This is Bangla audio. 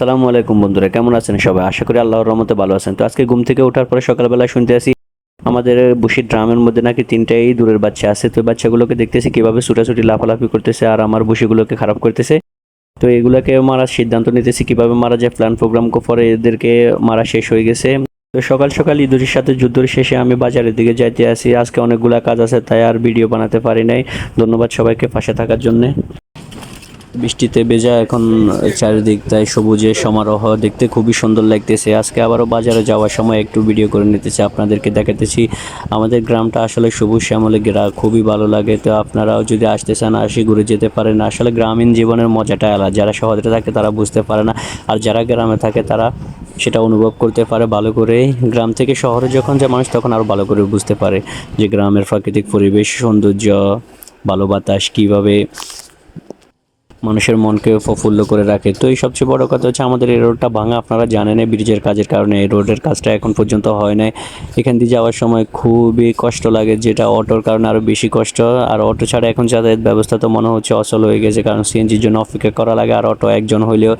আসসালামু আলাইকুম বন্ধুরা, কেমন আছেন সবাই? আশা করি আল্লাহর রহমতে ভালো আছেন। তো আজকে ঘুম থেকে ওঠার পরে সকালবেলা শুনতে আসি, আমাদের বুশির ড্রামের মধ্যে নাকি তিনটাই দূরের বাচ্চা আছে। তো বাচ্চাগুলোকে দেখতেছি কীভাবে ছুটাছুটি, লাফালাফি করতেছে আর আমার বুশিগুলোকে খারাপ করতেছে। তো এগুলোকে মারার সিদ্ধান্ত নিতেছি কীভাবে মারা যায়, প্ল্যান প্রোগ্রাম পরে এদেরকে মারা শেষ হয়ে গেছে। তো সকাল সকাল ঈদুরির সাথে যুদ্ধের শেষে আমি বাজারের দিকে যাইতে আসি। আজকে অনেকগুলা কাজ আছে, তাই আর ভিডিও বানাতে পারি নাই। ধন্যবাদ সবাইকে পাশে থাকার জন্যে। বৃষ্টিতে ভেজা এখন চারিদিক, তাই সবুজের সমারোহ দেখতে খুবই সুন্দর লাগতেছে। আজকে আবারও বাজারে যাওয়ার সময় একটু ভিডিও করে নিতেছি, আপনাদেরকে দেখাতেছি। আমাদের গ্রামটা আসলে সবুজ শ্যামলে ঘেরা, খুবই ভালো লাগে। তো আপনারাও যদি আসতে চান, আসি ঘুরে যেতে পারেন। আসলে গ্রামীণ জীবনের মজাটা আলাদা। যারা শহরে থাকে, তারা বুঝতে পারে না। আর যারা গ্রামে থাকে, তারা সেটা অনুভব করতে পারে ভালো করে। গ্রাম থেকে শহরে যখন যায় মানুষ, তখন আরও ভালো করে বুঝতে পারে যে গ্রামের প্রাকৃতিক পরিবেশ, সৌন্দর্য, ভালো বাতাস, কীভাবে মানুষের মনকে প্রফুল্ল করে রাখে। তো এই সবচেয়ে বড় কথা হচ্ছে আমাদের এই রোডটা ভাঙা। আপনারা জানেন ব্রিজের কাজের কারণে এই রোডের কাজটা এখন পর্যন্ত হয় নাই। এখান দিয়ে যাওয়ার সময় খুবই কষ্ট লাগে, যেটা অটোর কারণে আরও বেশি কষ্ট। আর অটো ছাড়া এখন যাতায়াত ব্যবস্থা তো মনে হচ্ছে অচল হয়ে গেছে, কারণ সিএনজির জন্য অপেক্ষা করা লাগে, আর অটো একজন হইলেও